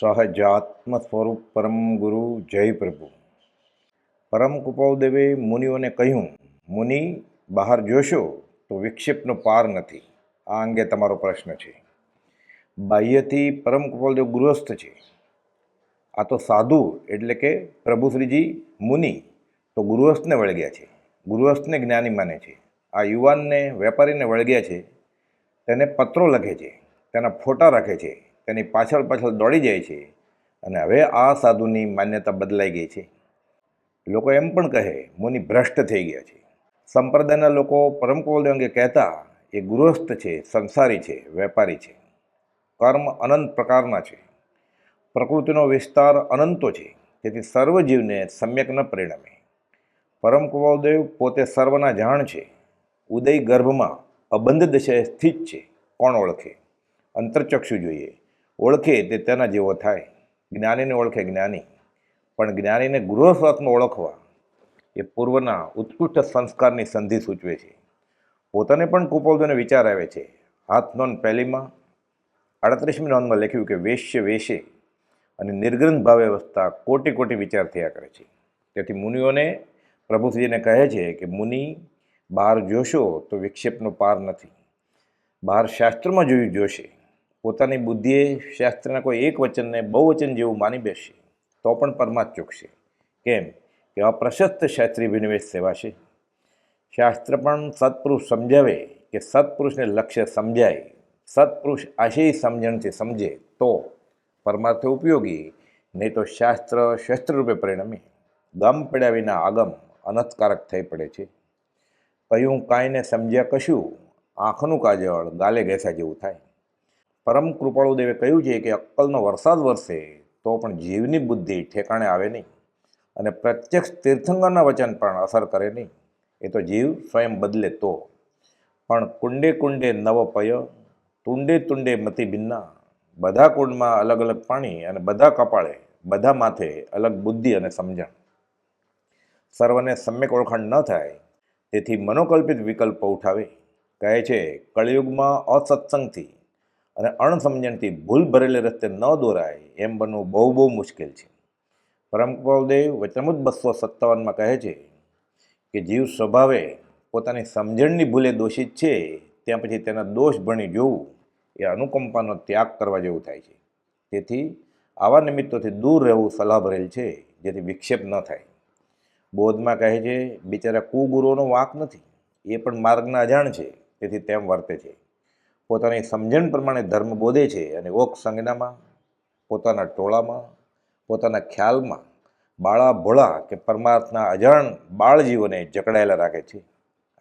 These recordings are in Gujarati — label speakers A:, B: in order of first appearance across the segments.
A: સહજાત્મ સ્વરૂપ પરમ ગુરુ જય પ્રભુ. પરમ કુપાવદેવે મુનિઓને કહ્યું, મુનિ, બહાર જોશો તો વિક્ષેપનો પાર નથી. આ અંગે તમારો પ્રશ્ન છે. બાહ્યથી પરમ કુપાલદેવ ગૃહસ્થ છે. આ તો સાધુ એટલે કે પ્રભુશ્રીજી મુનિ તો ગૃહસ્થને વળગ્યા છે. ગૃહસ્થને જ્ઞાની માને છે. આ યુવાનને, વેપારીને વળગ્યા છે. તેને પત્રો લખે છે. તેના ફોટા રાખે છે. તેની પાછળ પાછળ દોડી જાય છે અને હવે આ સાધુની માન્યતા બદલાઈ ગઈ છે. લોકો એમ પણ કહે, મુનિ ભ્રષ્ટ થઈ ગયા છે. સંપ્રદાયના લોકો પરમ કૌલદેવ અંગે કહેતા, એ ગૃહસ્થ છે, સંસારી છે, વેપારી છે. કર્મ અનંત પ્રકારના છે. પ્રકૃતિનો વિસ્તાર અનંતો છે. તેથી સર્વ જીવને સમ્યક ન પરિણમે. પરમ કુવાલદેવ પોતે સર્વના જાણ છે. ઉદય ગર્ભમાં અબંધ દશાએ સ્થિત છે. કોણ ઓળખે? અંતરચક્ષુ જોઈએ. ઓળખે તે તેના જેવો થાય. જ્ઞાનીને ઓળખે જ્ઞાની. પણ જ્ઞાનીને ગૃહસ્વાત્મા ઓળખવા એ પૂર્વના ઉત્કૃષ્ટ સંસ્કારની સંધિ સૂચવે છે. પોતાને પણ કુપોલદેવને વિચાર આવે છે. હાથ નોંધ પહેલીમાં અડત્રીસમી નોંધમાં લખ્યું કે વેશ્ય વેશે અને નિર્ગ્રંથ ભાવે વસતા કોટી કોટી વિચાર થયા કરે છે. તેથી મુનિઓને પ્રભુશ્રીને કહે છે કે, મુનિ બહાર જોશો તો વિક્ષેપનો પાર નથી. બહાર શાસ્ત્રમાં જોયું જોશે. પોતાની બુદ્ધિએ શાસ્ત્રના કોઈ એક વચનને બહુવચન જેવું માની બેસશે તો પણ પરમાત ચૂકશે કેમ કે આ પ્રશસ્ત શાસ્ત્રી વિનિવેશ સેવા છે. શાસ્ત્ર પણ સત્પુરુષ સમજાવે કે સત્પુરુષને લક્ષ્ય સમજાય, સત્પુરુષ આશય સમજણથી સમજે, તો પરમાર્થ ઉપયોગી, નહીં તો શાસ્ત્ર શસ્ત્રરૂપે પરિણમે. ગમ પડ્યા વિના આગમ અનથકારક થઈ પડે છે. કહ્યું કાંઈને સમજ્યા કશું, આંખનું કાજળ ગાલે ઘેસા જેવું થાય. પરમ કૃપાળુદેવે કહ્યું છે કે અક્કલનો વરસાદ વરસે તો પણ જીવની બુદ્ધિ ઠેકાણે આવે નહીં. અને પ્રત્યક્ષ તીર્થંકરના વચન પણ અસર કરે નહીં. એ તો જીવ સ્વયં બદલે તો. પણ કુંડે કુંડે નવ પય, તુંડે તુંડે મતિ ભિન્ના. બધા કુંડમાં અલગ અલગ પાણી અને બધા કપાળે, બધા માથે અલગ બુદ્ધિ અને સમજણ. સર્વને સમ્યક ઓળખાણ ન થાય, તેથી મનોકલ્પિત વિકલ્પો ઉઠાવે. કહે છે, કળિયુગમાં અસત્સંગથી અને અણસમજણથી ભૂલ ભરેલે રસ્તે ન દોરાય એમ બનવું બહુ બહુ મુશ્કેલ છે. પરમ કૃપાલદેવ વચનમુદ બસો સત્તાવનમાં કહે છે કે જીવ સ્વભાવે પોતાની સમજણની ભૂલે દોષિત છે, ત્યાં પછી તેના દોષ ભણી જોવું એ અનુકંપાનો ત્યાગ કરવા જેવું થાય છે. તેથી આવા નિમિત્તોથી દૂર રહેવું સલાહ ભરેલ છે, જેથી વિક્ષેપ ન થાય. બોધમાં કહે છે, બિચારા કુગુરુઓનો વાંક નથી, એ પણ માર્ગના અજાણ છે, તેથી તેમ વર્તે છે. પોતાની સમજણ પ્રમાણે ધર્મ બોધે છે અને ઓક સંજ્ઞામાં, પોતાના ટોળામાં, પોતાના ખ્યાલમાં બાળા ભોળા કે પરમાર્થના અજાણ બાળજીવોને જકડાયેલા રાખે છે.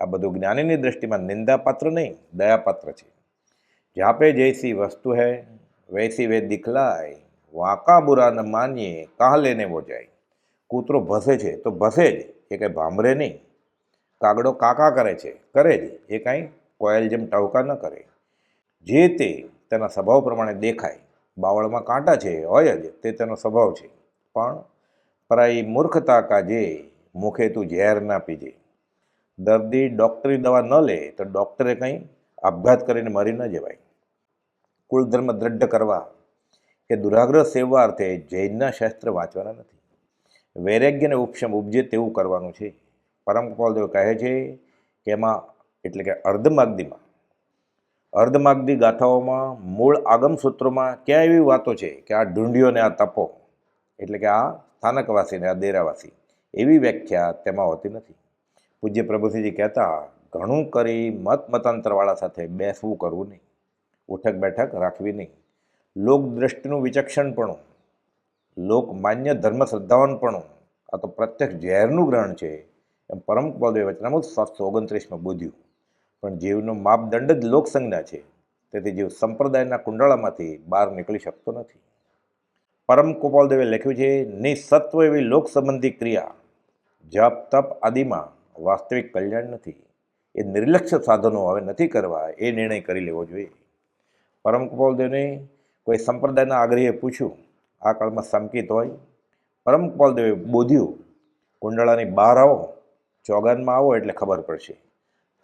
A: આ બધું જ્ઞાનીની દ્રષ્ટિમાં નિંદાપાત્ર નહીં, દયાપાત્ર છે. જાપે જૈસી વસ્તુ હૈ, વૈસી વે દિખલાય, વાંકા બુરા ન માનીએ, કાં લેને વો જાય? કૂતરો ભસે છે તો ભસે જ, એ કંઈ ભાંભરે નહીં. કાગડો કાકા કરે છે, કરે જ, એ કાંઈ કોયલ જેમ ટાવકા ન કરે. જે તે તેના સ્વભાવ પ્રમાણે દેખાય, બાવળમાં કાંટા છે, હોય જ, તે તેનો સ્વભાવ છે. પણ પરાઈ મૂર્ખતા કાજે, મુખે તું ઝેર ના પીજે. દર્દી ડૉક્ટરી દવા ન લે, તો ડૉક્ટરે કંઈ આપઘાત કરીને મરી ન જવાય. કુળધર્મ દ્રઢ કરવા કે દુરાગ્રહ સેવવા અર્થે જૈનના શાસ્ત્ર વાંચવાના નથી. વૈરાગ્યને ઉપશમ ઉપજે તેવું કરવાનું છે. પરમ કપાલદેવ કહે છે કે એમાં એટલે કે અર્ધમાગદીમાં અર્ધમાગદી ગાથાઓમાં મૂળ આગમ સૂત્રોમાં ક્યાં એવી વાતો છે કે આ ઢૂંઢીઓને આ તપો? એટલે કે આ સ્થાનકવાસીને આ દેરાવાસી. એવી વ્યાખ્યા તેમાં હોતી નથી. પૂજ્ય પ્રભુસિંહજી કહેતા, ઘણું કરી મત મતાંતરવાળા સાથે બેસવું કરવું નહીં. ઉઠક બેઠક રાખવી નહીં. લોક દ્રષ્ટિનું વિચક્ષણપણું લોક માન્ય ધર્મ શ્રદ્ધાવાનપણું આ તો પ્રત્યક્ષ ઝેરનું ગ્રહણ છે. એમ પરમ પદે વચનામૃત સાતસો ઓગણત્રીસમાં બુધ્યું. પણ જીવનો માપદંડ જ લોકસંજ્ઞા છે. તેથી જીવ સંપ્રદાયના કુંડાળામાંથી બહાર નીકળી શકતો નથી. પરમ ગોપાલદેવે લખ્યું છે, નિસત્વ એવી લોક સંબંધી ક્રિયા, જપ, તપ આદિમાં વાસ્તવિક કલ્યાણ નથી. એ નિર્લક્ષ્ય સાધનો હવે નથી કરવા, એ નિર્ણય કરી લેવો જોઈએ. પરમ કોપાલદેવને કોઈ સંપ્રદાયના આગ્રહીએ પૂછ્યું, આ કાળમાં સંકિત હોય? પરમ કોપાલદેવે બોધ્યું, કુંડાળાની બહાર આવો, ચોગાનમાં આવો એટલે ખબર પડશે.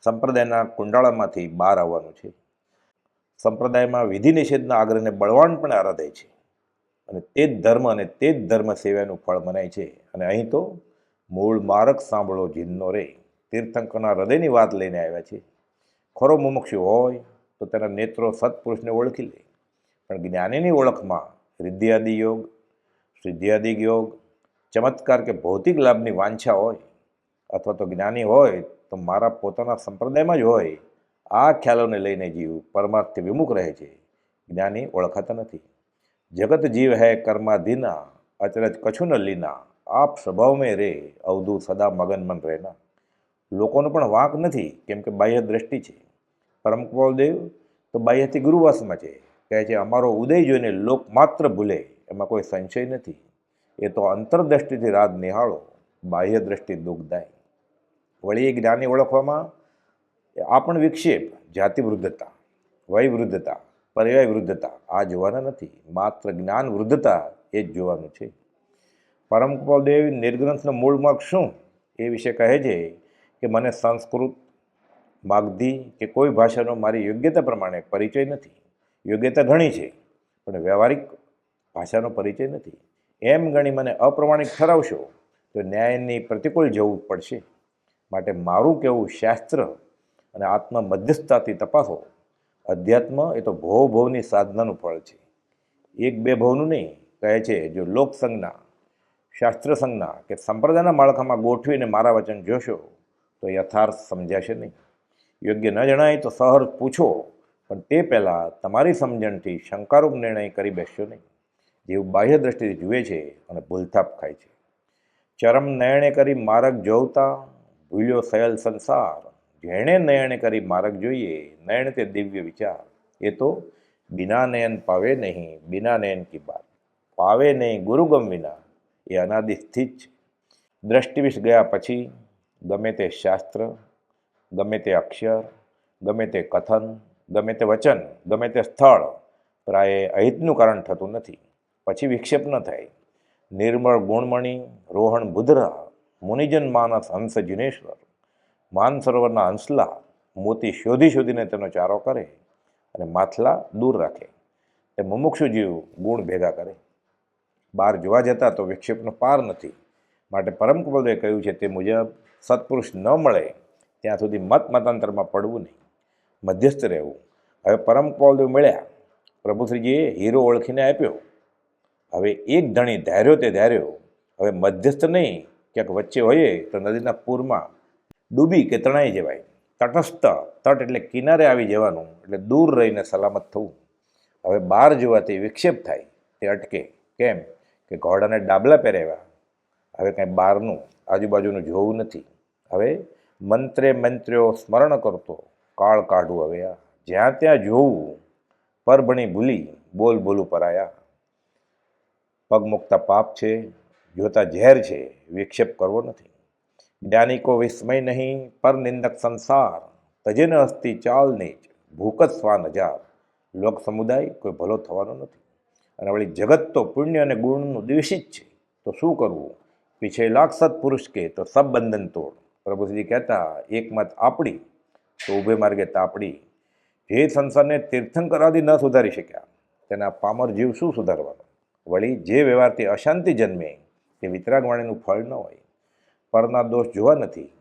A: સંપ્રદાયના કુંડાળામાંથી બહાર આવવાનું છે. સંપ્રદાયમાં વિધિ નિષેધના આગ્રહને બળવાન પણ આરાધે છે. અને તે જ ધર્મ અને તે જ ધર્મ સેવાનું ફળ મનાય છે. અને અહીં તો મૂળ મારક સાંભળો જીનનો રે. તીર્થંકરના હૃદયની વાત લઈને આવ્યા છે. ખરો મુમુક્ષુ હોય તો તેના નેત્રો સત્પુરુષને ઓળખી લે. પણ જ્ઞાનીની ઓળખમાં રિદ્ધિયાદિ યોગ, સિદ્ધિયાદિ યોગ, ચમત્કાર કે ભૌતિક લાભની વાંછા હોય અથવા તો જ્ઞાની હોય તો મારા પોતાના સંપ્રદાયમાં જ હોય, આ ખ્યાલોને લઈને જીવ પરમાર્થથી વિમુખ રહે છે. જ્ઞાની ઓળખાતા નથી. જગત જીવ હૈ કર્માધીના, અચરજ કછું ન લીના, આપ સ્વભાવ રે, અવધુ સદા મગન મન રહેના. લોકોનો પણ વાંક નથી, કેમ કે બાહ્ય દ્રષ્ટિ છે. પરમ દેવ તો બાહ્યથી ગુરુવાસમાં છે. કહે છે, અમારો ઉદય જોઈને લોક માત્ર ભૂલે, એમાં કોઈ સંશય નથી. એ તો અંતરદ્રષ્ટિથી રાત નિહાળો, બાહ્ય દ્રષ્ટિ દુઃખદાય વળી એ જ્ઞાની ઓળખવામાં આ પણ વિક્ષેપ જાતિ વૃદ્ધતા વય વૃદ્ધતા પર્યાય વૃદ્ધતા આ જોવાના નથી. માત્ર જ્ઞાન વૃદ્ધતા એ જ જોવાનું છે. પરમ દેવ નિર્ગ્રંથનો મૂળ માર્ગ શું? એ વિશે કહે છે કે મને સંસ્કૃત, માગધી કે કોઈ ભાષાનો મારી યોગ્યતા પ્રમાણે પરિચય નથી. યોગ્યતા ઘણી છે, પણ વ્યવહારિક ભાષાનો પરિચય નથી. એમ ગણી મને અપ્રમાણિક ઠરાવશો, તો ન્યાયની પ્રતિકૂળ જવું પડશે. માટે મારું કહેવું શાસ્ત્ર અને આત્મા મધ્યસ્થતાથી તપાસો, અધ્યાત્મ એ તો ભવ ભવની સાધનાનું ફળ છે. એક બે ભવનું નહીં, કહે છે જો શાસ્ત્ર સંજ્ઞા કે સંપ્રદાયના માળખામાં ગોઠવીને મારા વચન જોશો, તો યથાર્થ સમજાશે નહીં. યોગ્ય ન જણાય તો સહર પૂછો, પણ તે પહેલાં તમારી સમજણથી શંકારૂપ નિર્ણય કરી બેસશો નહીં. જેવું બાહ્ય દ્રષ્ટિથી જુએ છે અને ભૂલથાપ ખાય છે. ચરમ નયણે કરી માર્ગ જોવતા ભૂલ્યો સયલ સંસાર. જેણે નયણે કરી માર્ગ જોઈએ, નયન તે દિવ્ય વિચાર. એ તો બિના નયન પાવે નહીં, બિના નયન કી બાત. પાવે નહીં ગુરુગમ વિના, એ અનાદિ સ્થિત છે. દ્રષ્ટિવિષ ગયા પછી, ગમે તે શાસ્ત્ર, ગમે તે અક્ષર, ગમે તે કથન, ગમે તે વચન, ગમે તે સ્થળ, પ્રાય અહિતનું કારણ થતું નથી. પછી વિક્ષેપ ન થાય. નિર્મળ ગુણમણી, રોહણ બુધરા મુનિજન માનસ હંસ જિનેશ્વર. માનસરોવરના હંસલા મોતી શોધી શોધીને તેનો ચારો કરે અને માથલા દૂર રાખે. એ મુમુક્ષુ જીવ ગુણ ભેગા કરે. બહાર જોવા જતા તો વિક્ષેપનો પાર નથી. માટે પરમ કુબલદેવે કહ્યું છે, તે મુજબ સત્પુરુષ ન મળે, ત્યાં સુધી મત મતાંતરમાં પડવું નહીં. મધ્યસ્થ રહેવું. હવે પરમ કુબલદેવ મળ્યા. પ્રભુશ્રીજીએ હીરો ઓળખીને આપ્યો. હવે એક ધણી ધાર્યો તે ધાર્યો. હવે મધ્યસ્થ નહીં. ક્યાંક વચ્ચે હોઈએ તો નદીના પૂરમાં ડૂબી કે તણાઈ જવાય. તટસ્થ તટ એટલે કિનારે આવી જવાનું, એટલે દૂર રહીને સલામત થવું. હવે બહાર જોવાથી વિક્ષેપ થાય, તે અટકે. કેમ? કે ઘોડાને ડાબલા પહેરાવ્યા. હવે કાંઈ બહારનું, આજુબાજુનું જોવું નથી. હવે મંત્રે મંત્ર્યો સ્મરણ કરતો, કાળ કાઢું હવે આ. જ્યાં ત્યાં જોવું, પરભણી ભૂલી બોલ બોલું પરાયા. પગ મુકતા પાપ છે જોતા ઝેર છે, વિક્ષેપ કરવો નથી. જ્ઞાનિકો વિસ્મય નહીં, પર નિંદક સંસાર. તજેન ન હસ્તી ચાલ નીચ, ભૂક સ્વાન હજાર. લોક સમુદાય કોઈ ભલો થવાનો નથી. અને વળી જગત તો પુણ્ય અને ગુણનું દ્વેષિત છે. તો શું કરવું? પીછે લાખ સત્પુરુષ કે તો સબ બંધન તોડ. પ્રભુશ્રી કહેતા, એક મત આપણી તો ઊભે માર્ગે તાપડી. જે સંસારને તીર્થંકરાદી ન સુધારી શક્યા, તેના પામર જીવ શું સુધારવાનો? વળી જે વ્યવહારથી અશાંતિ જન્મે તે વિતરાગવાણીનું ફળ ન હોય. પરના દોષ જોવા નથી.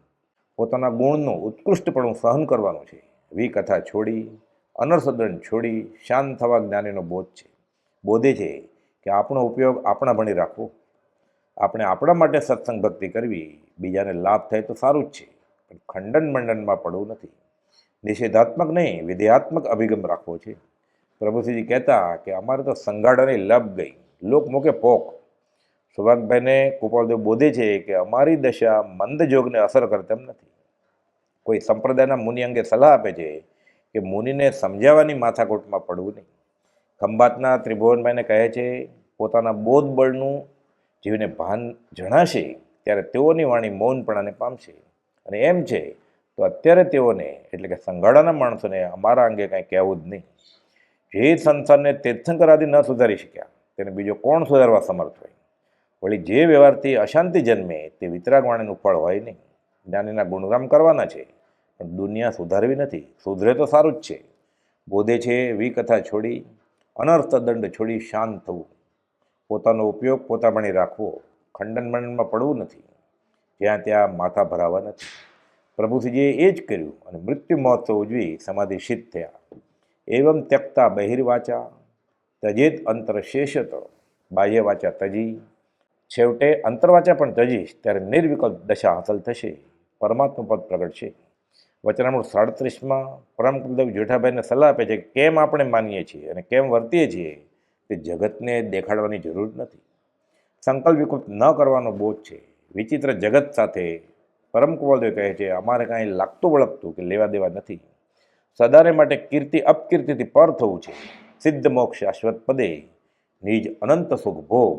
A: પોતાના ગુણનું ઉત્કૃષ્ટપણું સહન કરવાનું છે. વિકથા છોડી અનર્સદન છોડી, શાંત થવા જ્ઞાનીનો બોધ છે. બોધે છે કે આપણો ઉપયોગ આપણા ભણી રાખવો. આપણે આપણા માટે સત્સંગ ભક્તિ કરવી, બીજાને લાભ થાય તો સારું જ છે. પણ ખંડન મંડનમાં પડવું નથી. નિષેધાત્મક નહીં, વિધેયાત્મક અભિગમ રાખવો છે. પ્રભુશ્રીજી કહેતા કે અમારે તો સંગાડાની લપ ગઈ. લોક મૂકે પોક. સુભાગભાઈને ગોપાલદેવ બોધે છે કે અમારી દશા મંદ જોગને અસર કરે તેમ નથી. કોઈ સંપ્રદાયના મુનિ અંગે સલાહ આપે છે કે મુનિને સમજાવવાની માથાકૂટમાં પડવું નહીં. ખંભાતના ત્રિભુવનભાઈને કહે છે, પોતાના બોધબળનું જીવને ભાન જણાશે ત્યારે તેઓની વાણી મૌનપણાને પામશે. અને એમ છે, તો અત્યારે તેઓને, એટલે કે સંઘાડાના માણસોને અમારા અંગે કાંઈ કહેવું જ નહીં. જે સંસારને તીર્થંકરાદી ન સુધારી શક્યા, તેને બીજો કોણ સુધારવા સમર્થ હોય? વળી જે વ્યવહારથી અશાંતિ જન્મે તે વિતરાગવાણીનું ફળ હોય નહીં. જ્ઞાનીના ગુણગામ કરવાના છે, પણ દુનિયા સુધારવી નથી. સુધરે તો સારું જ છે. બોધે છે, વિકથા છોડી, અનર્થ દંડ છોડી શાંત થવું. પોતાનો ઉપયોગ પોતાપણે રાખવો ખંડન મંડનમાં પડવું નથી. જ્યાં ત્યાં માથા ભરાવા નથી. પ્રભુજીએ એ જ કર્યું અને મૃત્યુ મહોત્સવ ઉજવી સમાધિ સિદ્ધ થયા. એવમ ત્યક્તા બહિર્વાચા તજેત અંતર શેષત બાહ્ય વાચા તજી છેવટે અંતરવાચા પણ તજીશ ત્યારે નિર્વિકલ્પ દશા હાંસલ થશે. પરમાત્મા પદ પ્રગટશે વચનામૃત સાડત્રીસમાં પરમ કુલદેવ જેઠાભાઈને સલાહ આપે છે કે કેમ આપણે માનીએ છીએ અને કેમ વર્તીએ છીએ તે જગતને દેખાડવાની જરૂર નથી. સંકલ્પ વિકલ્પ ન કરવાનો બોધ છે. વિચિત્ર જગત સાથે પરમ કુલદેવ કહે છે, અમારે કાંઈ લાગતું વળગતું કે લેવા દેવા નથી. સદારે માટે કીર્તિ અપકીર્તિથી પર થવું છે. સિદ્ધ મોક્ષ શાશ્વત પદે નિજ અનંત સુખ ભોગ